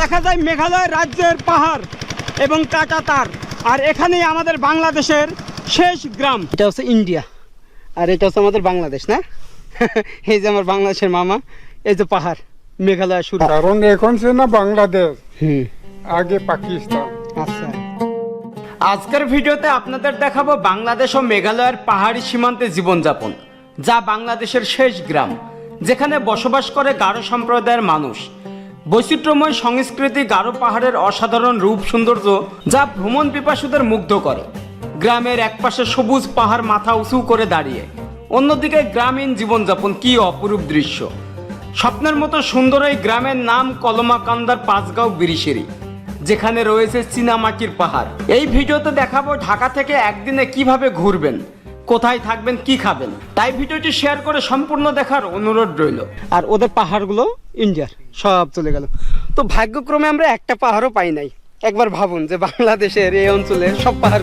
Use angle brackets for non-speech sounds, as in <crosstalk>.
দেখা যায় মেঘালয় রাজ্যের পাহাড় এবং কাটা তার আর এখানেই আমাদের বাংলাদেশের শেষ গ্রাম। এটা হচ্ছে ইন্ডিয়া। আর এটা হচ্ছে আমাদের বাংলাদেশ না? <laughs> এই যে আমার বাংলাদেশের মামা এই যে পাহাড় মেঘালয় শুরু। কারণ এখন সে না বাংলাদেশ হুম। আগে পাকিস্তান। আচ্ছা। আজকের ভিডিওতে আপনাদের দেখাবো বাংলাদেশ ও মেঘালয়ের পাহাড়ি সীমান্তে জীবনযাপন যা বাংলাদেশের শেষ গ্রাম যেখানে বসবাস করে গারো সম্প্রদায়ের মানুষ। বৈচিত্র্যময় সংস্কৃতি গারো পাহাড়ের অসাধারণ রূপ সৌন্দর্য যা ভ্রমণ পিপাসুদের মুগ্ধ করে। গ্রামের একপাশে সবুজ পাহাড় মাথা উঁচু করে দাঁড়িয়ে, অন্যদিকে গ্রামীণ জীবনযাপন কি অপরূপ দৃশ্য। স্বপ্নের মতো সুন্দর এই গ্রামের নাম কলমাকান্দার পাঁচগাঁও বিরিশেরি, যেখানে রয়েছে চীনামাটির পাহাড়। এই ভিডিওতে দেখাবো ঢাকা থেকে একদিনে কীভাবে ঘুরবেন কোথায় থাকবেন, কি খাবেন? তাই ভিডিওটি শেয়ার করে সম্পূর্ণ দেখার অনুরোধ রইল। আর ওদের পাহাড়গুলো ইন্ডিয়ার, সব চলে গেল। তো ভাগ্যক্রমে আমরা একটা পাহাড়ও পাই নাই। একবার ভাবুন যে বাংলাদেশের এই অঞ্চলে সব পাহাড়